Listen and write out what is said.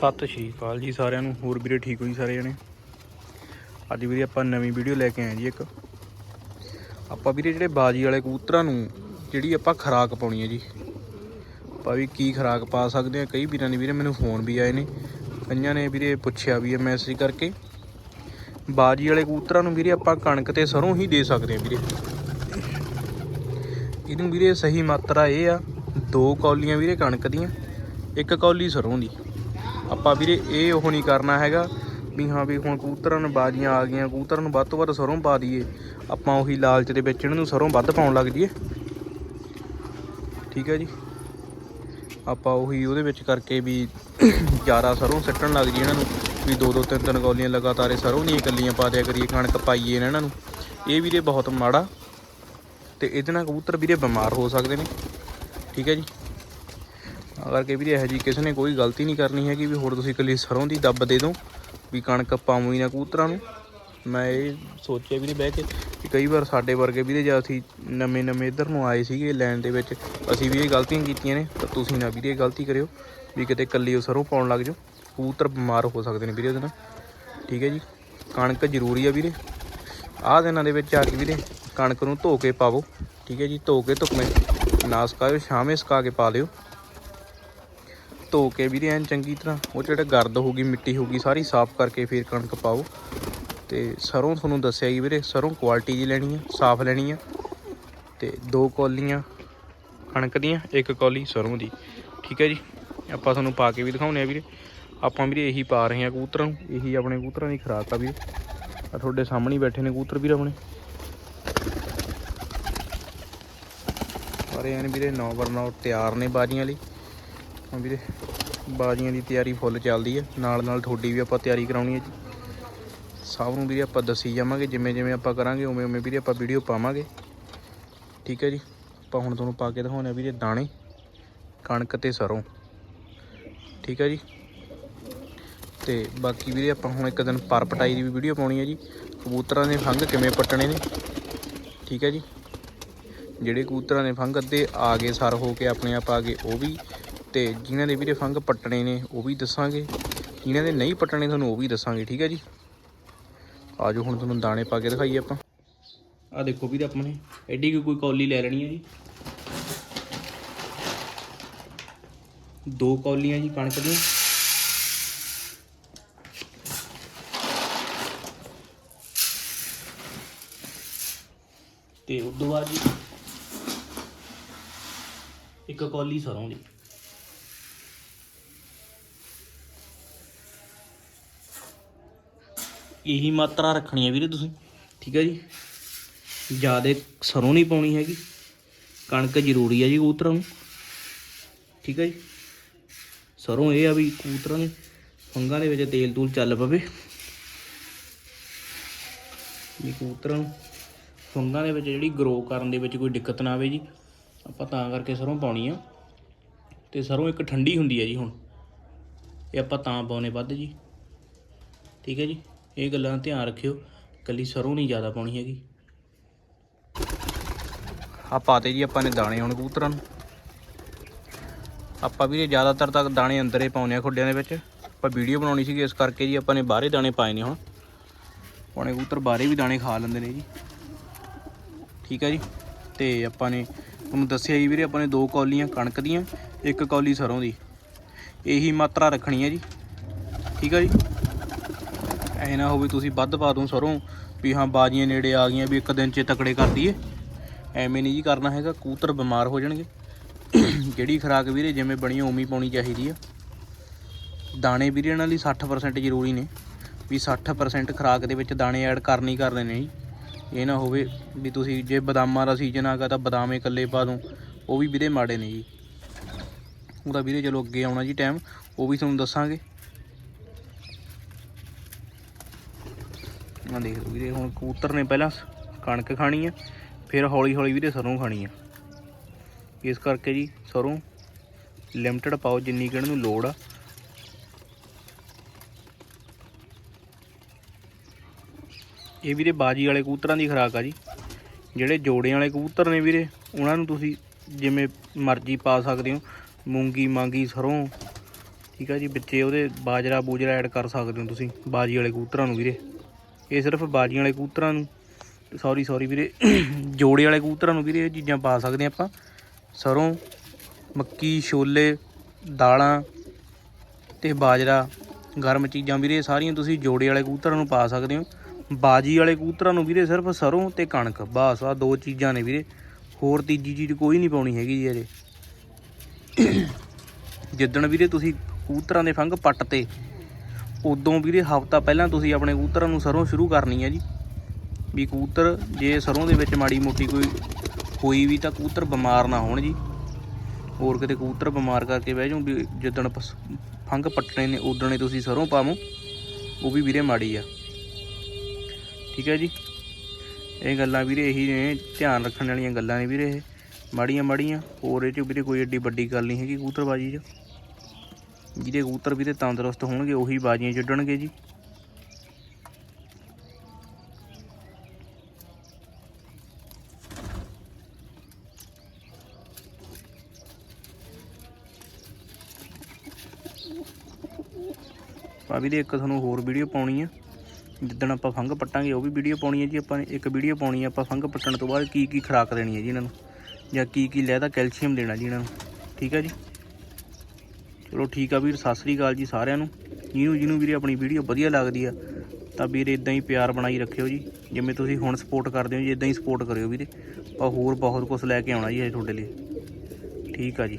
ਸਤਿ ਸ਼੍ਰੀ ਅਕਾਲ ਜੀ ਸਾਰਿਆਂ ਨੂੰ, ਹੋਰ ਵੀਰੇ ਠੀਕ ਹੋਈ ਸਾਰੇ ਜਣੇ? ਅੱਜ ਵੀਰੇ ਆਪਾਂ ਨਵੀਂ ਵੀਡੀਓ ਲੈ ਕੇ ਆਏ ਜੀ ਇੱਕ। ਆਪਾਂ ਵੀਰੇ ਜਿਹੜੇ ਬਾਜੀ ਵਾਲੇ ਕਬੂਤਰਾਂ ਨੂੰ, ਜਿਹੜੀ ਆਪਾਂ ਖੁਰਾਕ ਪਾਉਣੀ ਹੈ ਜੀ। ਆਪਾਂ ਵੀ ਕੀ ਖੁਰਾਕ ਪਾ ਸਕਦੇ ਆ ਕਈ ਵੀਰਾਂ ਨੇ ਵੀਰੇ ਮੈਨੂੰ ਫੋਨ ਵੀ ਆਏ ਨੇ। ਕਈਆਂ ਨੇ ਵੀਰੇ ਪੁੱਛਿਆ ਵੀ ਹੈ ਮੈਸੇਜ ਕਰਕੇ। ਬਾਜੀ ਵਾਲੇ ਕਬੂਤਰਾਂ ਨੂੰ ਵੀਰੇ ਆਪਾਂ ਕਣਕ ਤੇ ਸਰੋਂ ਹੀ ਦੇ ਸਕਦੇ ਆ ਵੀਰੇ। ਇਹਨੂੰ ਵੀਰੇ ਸਹੀ ਮਾਤਰਾ ਇਹ ਆ, ਦੋ ਕੌਲੀਆਂ ਵੀਰੇ ਕਣਕ ਦੀਆਂ, ਇੱਕ ਕੌਲੀ ਸਰੋਂ ਦੀ। ਆਪਾਂ ਵੀਰੇ ਇਹ ਉਹ ਨਹੀਂ ਕਰਨਾ ਹੈਗਾ ਵੀ ਹਾਂ ਵੀ ਹੁਣ ਕਬੂਤਰਾਂ ਨੂੰ ਬਾਜੀਆਂ ਆ ਗਈਆਂ, ਕਬੂਤਰਾਂ ਨੂੰ ਵੱਧ ਤੋਂ ਵੱਧ ਸਰੋਂ ਪਾ ਦਈਏ। ਆਪਾਂ ਉਹੀ ਲਾਲਚ ਦੇ ਵਿੱਚ ਇਹਨਾਂ ਨੂੰ ਸਰੋਂ ਵੱਧ ਪਾਉਣ ਲੱਗ ਜੀਏ ਠੀਕ ਹੈ ਜੀ। ਆਪਾਂ ਉਹੀ ਉਹਦੇ ਵਿੱਚ ਕਰਕੇ ਵੀ ਜ਼ਿਆਦਾ ਸਰੋਂ ਸੱਟਣ ਲੱਗ ਜੀ ਇਹਨਾਂ ਨੂੰ, ਵੀ ਦੋ ਦੋ ਤਿੰਨ ਤਿੰਨ ਗੋਲੀਆਂ ਲਗਾਤਾਰ ਇਹ ਸਰੋਂ ਦੀਆਂ ਇਕੱਲੀਆਂ ਪਾ ਦਿਆ ਕਰੀਏ, ਕਣਕ ਪਾਈਏ ਨਾ ਇਹਨਾਂ ਨੂੰ। ਇਹ ਵੀਰੇ ਬਹੁਤ ਮਾੜਾ ਤੇ ਇਹਦੇ ਨਾਲ ਕਬੂਤਰ ਵੀਰੇ ਬਿਮਾਰ ਹੋ ਸਕਦੇ ਨੇ। ਠੀਕ ਹੈ ਜੀ। ਕਰਕੇ ਵੀਰੇ ਇਹੋ ਜੀ ਕਿਸੇ ਨੇ ਕੋਈ ਗਲਤੀ ਨਹੀਂ ਕਰਨੀ ਹੈਗੀ ਵੀ ਹੋਰ ਤੁਸੀਂ ਇਕੱਲੀ ਸਰੋਂ ਦੀ ਦੱਬ ਦੇ ਦਿਓ ਵੀ ਕਣਕ ਪਾਉਂ ਹੀ ਨਾ ਕੂਤਰਾਂ ਨੂੰ। ਮੈਂ ਇਹ ਸੋਚਿਆ ਵੀਰੇ ਬਹਿ ਕੇ ਕਿ ਕਈ ਵਾਰ ਸਾਡੇ ਵਰਗੇ ਵੀਰੇ ਜਦ ਅਸੀਂ ਨਵੇਂ ਨਵੇਂ ਇੱਧਰ ਨੂੰ ਆਏ ਸੀਗੇ ਲੈਣ ਦੇ ਵਿੱਚ, ਅਸੀਂ ਵੀ ਇਹ ਗਲਤੀਆਂ ਕੀਤੀਆਂ ਨੇ, ਤਾਂ ਤੁਸੀਂ ਨਾ ਵੀਰੇ ਇਹ ਗਲਤੀ ਕਰਿਓ ਵੀ ਕਿਤੇ ਇਕੱਲੀ ਉਹ ਸਰੋਂ ਪਾਉਣ ਲੱਗ ਜਾਓ। ਕੂਤਰ ਬਿਮਾਰ ਹੋ ਸਕਦੇ ਨੇ ਵੀਰੇ ਉਹਦੇ ਨਾਲ। ਠੀਕ ਹੈ ਜੀ। ਕਣਕ ਜ਼ਰੂਰੀ ਆ ਵੀਰੇ। ਆਹ ਦਿਨਾਂ ਦੇ ਵਿੱਚ ਆ ਕੇ ਵੀਰੇ ਕਣਕ ਨੂੰ ਧੋ ਕੇ ਪਾਵੋ। ਠੀਕ ਹੈ ਜੀ। ਧੋ ਕੇ ਧੁੱਪੇ ਨਾ ਸੁਕਾਇਓ ਸ਼ਾਮੇ ਸੁਕਾ ਕੇ ਪਾ ਲਿਓ। ਧੋ ਕੇ ਵੀਰੇ, ਐਨ ਚੰਗੀ ਤਰ੍ਹਾਂ ਉਹ ਜਿਹੜਾ ਗਰਦ ਹੋਊਗੀ, ਮਿੱਟੀ ਹੋਊਗੀ, ਸਾਰੀ ਸਾਫ਼ ਕਰਕੇ ਫਿਰ ਕਣਕ ਪਾਓ। ਤੇ ਸਰੋਂ ਤੁਹਾਨੂੰ ਦੱਸਿਆ ਹੀ ਵੀਰੇ, ਸਰੋਂ ਕੁਆਲਿਟੀ ਦੀ ਲੈਣੀ ਆ, ਸਾਫ਼ ਲੈਣੀ ਆ। ਤੇ ਦੋ ਕੌਲੀਆਂ ਕਣਕ ਦੀਆਂ, ਇੱਕ ਕੌਲੀ ਸਰੋਂ ਦੀ। ਠੀਕ ਹੈ ਜੀ? ਆਪਾਂ ਤੁਹਾਨੂੰ ਪਾ ਕੇ ਵੀ ਦਿਖਾਉਣੇ ਆ ਵੀਰੇ। ਆਪਾਂ ਵੀਰੇ ਇਹੀ ਪਾ ਰਹੇ ਆ ਕਬੂਤਰਾਂ ਨੂੰ। ਇਹੀ ਆਪਣੇ ਕਬੂਤਰਾਂ ਦੀ ਖੁਰਾਕ ਆ ਵੀਰੇ। ਆ ਤੁਹਾਡੇ ਸਾਹਮਣੇ ਬੈਠੇ ਨੇ ਕਬੂਤਰ ਵੀਰ ਆਪਣੇ। ਸਾਰੇ ਐਨ ਵੀਰੇ 9 ਬਰ 9 ਤਿਆਰ ਨੇ ਬਾਜੀਆਂ ਲਈ। ਹਾਂ ਵੀਰੇ, ਬਾਜੀਆਂ ਦੀ ਤਿਆਰੀ ਫੁੱਲ ਚੱਲਦੀ ਹੈ ਨਾਲ ਨਾਲ ਤੁਹਾਡੀ ਵੀ ਆਪਾਂ ਤਿਆਰੀ ਕਰਾਉਣੀ ਹੈ ਜੀ। ਸਭ ਨੂੰ ਵੀਰੇ ਆਪਾਂ ਦੱਸੀ ਜਾਵਾਂਗੇ, ਜਿਵੇਂ ਜਿਵੇਂ ਆਪਾਂ ਕਰਾਂਗੇ, ਉਵੇਂ ਉਵੇਂ ਵੀਰੇ ਆਪਾਂ ਵੀਡੀਓ ਪਾਵਾਂਗੇ। ਠੀਕ ਹੈ ਜੀ? ਆਪਾਂ ਹੁਣ ਤੁਹਾਨੂੰ ਪਾ ਕੇ ਦਿਖਾਉਂਦੇ ਆ ਵੀਰੇ ਦਾਣੇ, ਕਣਕ ਤੇ ਸਰੋਂ। ਠੀਕ ਹੈ ਜੀ? ਤੇ ਬਾਕੀ ਵੀਰੇ ਆਪਾਂ ਹੁਣ ਇੱਕ ਦਿਨ ਪਰ ਪਟਾਈ ਦੀ ਵੀ ਵੀਡੀਓ ਪਾਉਣੀ ਹੈ ਜੀ। ਕਬੂਤਰਾਂ ਦੇ ਫੰਗ ਕਿਵੇਂ ਪੱਟਣੇ ਨੇ? ਠੀਕ ਹੈ ਜੀ? ਜਿਹੜੇ ਕਬੂਤਰਾਂ ਦੇ ਫੰਗ ਅੱਧੇ ਆ ਗਏ, ਸਰ ਹੋ ਕੇ ਆਪਣੇ ਆਪ ਆ ਗਏ, ਉਹ ਵੀ ਤੇ ਜਿਨ੍ਹਾਂ ਦੇ ਵੀਰੇ ਫੰਗ ਪੱਟਣੇ ਨੇ, ਉਹ ਵੀ ਦੱਸਾਂਗੇ। ਜਿਨ੍ਹਾਂ ਦੇ ਨਹੀਂ ਪੱਟਣੇ, ਤੁਹਾਨੂੰ ਉਹ ਵੀ ਦੱਸਾਂਗੇ, ਠੀਕ ਹੈ ਜੀ? ਆਜੋ, ਹੁਣ ਤੁਹਾਨੂੰ ਦਾਣੇ ਪਾ ਕੇ ਦਿਖਾਈਏ ਆਪਾਂ। ਆ ਦੇਖੋ ਵੀਰੇ ਆਪਾਂ ਨੇ ਐਡੀ ਕੋਈ ਕੌਲੀ ਲੈ ਲੈਣੀ ਹੈ ਜੀ। ਦੋ ਕੌਲੀਆਂ ਜੀ ਕਣਕ ਦੀਆਂ। ਤੇ ਉਸ ਤੋਂ ਬਾਅਦ ਜੀ ਇੱਕ ਕੌਲੀ ਸਰੋਂ ਦੀ। ਇਹੀ ਮਾਤਰਾ ਰੱਖਣੀ ਹੈ ਵੀਰੇ ਤੁਸੀਂ, ਠੀਕ ਹੈ ਜੀ। ਜਿਆਦੇ ਸਰੋਂ ਨਹੀਂ ਪਾਉਣੀ ਹੈਗੀ, ਕਣਕ ਜ਼ਰੂਰੀ ਹੈ ਜੀ ਕਬੂਤਰਾਂ ਨੂੰ, ਠੀਕ ਹੈ ਜੀ। ਸਰੋਂ ਇਹ ਆ ਵੀ ਕਬੂਤਰਾਂ ਦੇ ਫੰਗਾਂ ਦੇ ਵਿੱਚ ਤੇਲ ਤੂਲ ਚੱਲ ਪਵੇ। ਵੀ ਕਬੂਤਰਾਂ ਨੂੰ ਫੰਗਾਂ ਦੇ ਵਿੱਚ ਜਿਹੜੀ ਗਰੋ ਕਰਨ ਦੇ ਵਿੱਚ ਕੋਈ ਦਿੱਕਤ ਨਾ ਆਵੇ ਜੀ, ਆਪਾਂ ਤਾਂ ਕਰਕੇ ਸਰੋਂ ਪਾਉਣੀ ਆ। ਤੇ ਸਰੋਂ ਇੱਕ ਠੰਡੀ ਹੁੰਦੀ ਹੈ ਜੀ ਹੁਣ, ਇਹ ਆਪਾਂ ਤਾਂ ਪਾਉਨੇ ਵੱਧ ਜੀ, ਠੀਕ ਹੈ ਜੀ। ਇਹ ਗੱਲਾਂ ਦਾ ਧਿਆਨ ਰੱਖਿਓ ਕੱਲੀ ਸਰੋਂ ਨਹੀਂ ਜ਼ਿਆਦਾ ਪਾਉਣੀ ਹੈਗੀ। ਆ ਪਾਤੇ ਜੀ ਆਪਾਂ ਨੇ ਦਾਣੇ ਹੁਣ ਕਬੂਤਰਾਂ ਨੂੰ। ਆਪਾਂ ਵੀਰੇ ਜ਼ਿਆਦਾਤਰ ਤੱਕ ਦਾਣੇ ਅੰਦਰੇ ਪਾਉਨੇ ਆ ਖੁੱਡਿਆਂ ਦੇ ਵਿੱਚ। ਆਪਾਂ ਵੀਡੀਓ ਬਣਾਉਣੀ ਸੀਗੀ, ਇਸ ਕਰਕੇ ਜੀ ਆਪਾਂ ਨੇ ਬਾਹਰੇ ਦਾਣੇ ਪਾਏ ਨੇ ਹੁਣ। ਪਾਉਣੇ ਕਬੂਤਰ ਬਾਹਰੇ ਵੀ ਦਾਣੇ ਖਾ ਲੈਂਦੇ ਨੇ ਜੀ। ਠੀਕ ਹੈ ਜੀ? ਤੇ ਆਪਾਂ ਨੇ ਤੁਹਾਨੂੰ ਦੱਸਿਆ ਜੀ ਵੀਰੇ, ਆਪਾਂ ਨੇ ਦੋ ਕੌਲੀਆਂ ਕਣਕ ਦੀਆਂ, ਇੱਕ ਕੌਲੀ ਸਰੋਂ ਦੀ। ਇਹੀ ਮਾਤਰਾ ਰੱਖਣੀ ਹੈ ਜੀ। ਠੀਕ ਹੈ ਜੀ? ਐ ਨਾ ਹੋਵੇ ਤੁਸੀਂ ਵੱਧ ਪਾ ਦੋ ਸਰੋਂ, ਵੀ ਹਾਂ ਬਾਜੀਆਂ ਨੇੜੇ ਆ ਗਈਆਂ ਵੀ ਇੱਕ ਦਿਨ 'ਚ ਤਕੜੇ ਕਰ ਦਈਏ। ਐਵੇਂ ਨਹੀਂ ਜੀ ਕਰਨਾ ਹੈਗਾ ਕੂਤਰ ਬਿਮਾਰ ਹੋ ਜਾਣਗੇ। ਜਿਹੜੀ ਖੁਰਾਕ ਵੀਰੇ ਜਿਵੇਂ ਬਣੀ ਉਵੇਂ ਪਾਉਣੀ ਚਾਹੀਦੀ ਆ। ਦਾਣੇ ਵੀਰੇ ਇਹਨਾਂ ਲਈ 60% ਜ਼ਰੂਰੀ ਨੇ, ਵੀ 60% ਖੁਰਾਕ ਦੇ ਵਿੱਚ ਦਾਣੇ ਐਡ ਕਰਨੀ ਕਰਦੇ ਨੇ ਜੀ। ਇਹ ਨਾ ਹੋਵੇ ਵੀ ਤੁਸੀਂ ਜੇ ਬਦਾਮਾਂ ਦਾ ਸੀਜ਼ਨ ਆ ਗਿਆ ਤਾਂ ਬਦਾਮੇ ਇਕੱਲੇ ਪਾ ਦੋ, ਉਹ ਵੀ ਵੀਰੇ ਮਾੜੇ ਨੇ ਜੀ। ਉਹਦਾ ਵੀਰੇ ਚਲੋ ਅੱਗੇ ਆਉਣਾ ਜੀ ਟਾਈਮ ਉਹ ਵੀ ਤੁਹਾਨੂੰ ਦੱਸਾਂਗੇ। ਆ ਦੇਖ ਲਓ ਵੀਰੇ, ਹੁਣ ਕਬੂਤਰ ਨੇ ਪਹਿਲਾਂ ਕਣਕ ਖਾਣੀ ਆ, ਫਿਰ ਹੌਲੀ ਹੌਲੀ ਵੀਰੇ ਸਰੋਂ ਖਾਣੀ ਆ। ਇਸ ਕਰਕੇ ਜੀ ਸਰੋਂ ਲਿਮਟਿਡ ਪਾਓ, ਜਿੰਨੀ ਕਿ ਨੂੰ ਲੋੜ ਆ। ਇਹ ਵੀਰੇ ਬਾਜੀ ਵਾਲੇ ਕਬੂਤਰਾਂ ਦੀ ਖੁਰਾਕ ਆ ਜੀ। ਜਿਹੜੇ ਜੋੜਿਆਂ ਵਾਲੇ ਕਬੂਤਰ ਨੇ ਵੀਰੇ, ਉਹਨਾਂ ਨੂੰ ਤੁਸੀਂ ਜਿਵੇਂ ਮਰਜ਼ੀ ਪਾ ਸਕਦੇ ਹੋ। ਮੂੰਗੀ, ਮਾਂਗੀ, ਸਰੋਂ, ਠੀਕ ਆ ਜੀ, ਵਿੱਚੇ ਉਹਦੇ ਬਾਜਰਾ ਬੂਜਰਾ ਐਡ ਕਰ ਸਕਦੇ ਹੋ ਤੁਸੀਂ ਬਾਜੀ ਵਾਲੇ ਕਬੂਤਰਾਂ ਨੂੰ ਵੀਰੇ। ਇਹ ਸਿਰਫ ਬਾਜੀਆਂ ਵਾਲੇ ਕਬੂਤਰਾਂ ਨੂੰ ਸੌਰੀ ਸੌਰੀ ਵੀਰੇ, ਜੋੜੇ ਵਾਲੇ ਕਬੂਤਰਾਂ ਨੂੰ ਵੀਰੇ ਇਹ ਚੀਜ਼ਾਂ ਪਾ ਸਕਦੇ ਆਪਾਂ। ਸਰੋਂ, ਮੱਕੀ, ਛੋਲੇ, ਦਾਲਾਂ ਤੇ ਬਾਜਰਾ, ਗਰਮ ਚੀਜ਼ਾਂ ਵੀਰੇ, ਇਹ ਸਾਰੀਆਂ ਤੁਸੀਂ ਜੋੜੇ ਵਾਲੇ ਕਬੂਤਰਾਂ ਨੂੰ ਪਾ ਸਕਦੇ ਹੋ। ਬਾਜੀ ਵਾਲੇ ਕਬੂਤਰਾਂ ਨੂੰ ਵੀਰੇ ਸਿਰਫ ਸਰੋਂ ਤੇ ਕਣਕ, ਬਸ ਆ ਦੋ ਚੀਜ਼ਾਂ ਨੇ ਵੀਰੇ। ਹੋਰ ਤੀਜੀ ਚੀਜ਼ ਕੋਈ ਨਹੀਂ ਪਾਉਣੀ ਹੈਗੀ ਜੀ ਇਹਦੇ ਜਿੱਦਣ ਵੀਰੇ ਤੁਸੀਂ ਕਬੂਤਰਾਂ ਦੇ ਫੰਗ ਪੱਟ ਤੇ ਉਦੋਂ ਵੀਰੇ ਹਫਤਾ ਪਹਿਲਾਂ ਤੁਸੀਂ ਆਪਣੇ ਕਬੂਤਰਾਂ ਨੂੰ ਸਰੋਂ ਸ਼ੁਰੂ ਕਰਨੀ ਹੈ ਜੀ। ਵੀ ਕਬੂਤਰ ਜੇ ਸਰੋਂ ਦੇ ਵਿੱਚ ਮਾੜੀ ਮੋਟੀ ਕੋਈ ਹੋਈ ਵੀ ਤਾਂ ਕਬੂਤਰ ਬਿਮਾਰ ਨਾ ਹੋਣ ਜੀ। ਹੋਰ ਕਿਤੇ ਕਬੂਤਰ ਬਿਮਾਰ ਕਰਕੇ ਬਹਿ ਜਾਓ ਵੀ ਜਿੱਦਣ ਪਸ- ਫੰਗ ਪੱਟਣੇ ਨੇ, ਉਦਣ ਹੀ ਤੁਸੀਂ ਸਰੋਂ ਪਾਵੋ, ਉਹ ਵੀ ਵੀਰੇ ਮਾੜੀ ਆ। ਠੀਕ ਹੈ ਜੀ? ਇਹ ਗੱਲਾਂ ਵੀਰੇ ਇਹੀ ਨੇ, ਧਿਆਨ ਰੱਖਣ ਵਾਲੀਆਂ ਗੱਲਾਂ ਨੇ ਵੀਰੇ ਇਹ। ਮਾੜੀਆਂ ਮਾੜੀਆਂ ਹੋਰ ਇਹ ਚ ਵੀਰੇ ਕੋਈ ਏਡੀ ਵੱਡੀ ਗੱਲ ਨਹੀਂ ਹੈਗੀ ਕਬੂਤਰਬਾਜੀ 'ਚ। ਜਿਹਦੇ ਕਬੂਤਰ ਵੀ ਵੀਰੇ ਤੰਦਰੁਸਤ ਹੋਣਗੇ, ਉਹੀ ਬਾਜੀਆਂ ਛੱਡਣਗੇ ਜੀ। ਆ ਦੇ ਇੱਕ ਤੁਹਾਨੂੰ ਹੋਰ ਵੀਡੀਓ ਪਾਉਣੀ ਆ। ਜਿੱਦਣ ਆਪਾਂ ਫੰਗ ਪੱਟਾਂਗੇ, ਉਹ ਵੀ ਵੀਡੀਓ ਪਾਉਣੀ ਹੈ ਜੀ ਆਪਾਂ ਨੇ। ਇੱਕ ਵੀਡੀਓ ਪਾਉਣੀ ਆ ਆਪਾਂ ਫੰਗ ਪੱਟਣ ਤੋਂ ਬਾਅਦ ਕੀ ਕੀ ਖੁਰਾਕ ਦੇਣੀ ਹੈ ਜੀ ਇਹਨਾਂ ਨੂੰ। ਜਾਂ ਕੀ ਕੀ ਲੈਦਾ ਕੈਲਸ਼ੀਅਮ ਦੇਣਾ ਜੀ ਇਹਨਾਂ ਨੂੰ। ਠੀਕ ਹੈ ਜੀ? ਚਲੋ ਠੀਕ ਆ ਵੀਰ, ਸਤਿ ਸ੍ਰੀ ਅਕਾਲ ਜੀ ਸਾਰਿਆਂ ਨੂੰ। ਜਿਹਨੂੰ ਜਿਹਨੂੰ ਵੀਰੇ, ਆਪਣੀ ਵੀਡੀਓ ਵਧੀਆ ਲੱਗਦੀ ਆ। ਤਾਂ ਵੀਰ ਇਦਾਂ ਹੀ ਪਿਆਰ ਬਣਾਈ ਰੱਖਿਓ ਜੀ। ਜਿਵੇਂ ਤੁਸੀਂ ਹੁਣ ਸਪੋਰਟ ਕਰਦੇ ਹੋ ਜੀ ਇਦਾਂ ਹੀ ਸਪੋਰਟ ਕਰਿਓ ਵੀਰੇ। ਆਪਾਂ ਹੋਰ ਬਹੁਤ ਕੁਝ ਲੈ ਕੇ ਆਉਣਾ ਜੀ ਇਹ ਤੁਹਾਡੇ ਲਈ। ਠੀਕ ਆ ਜੀ।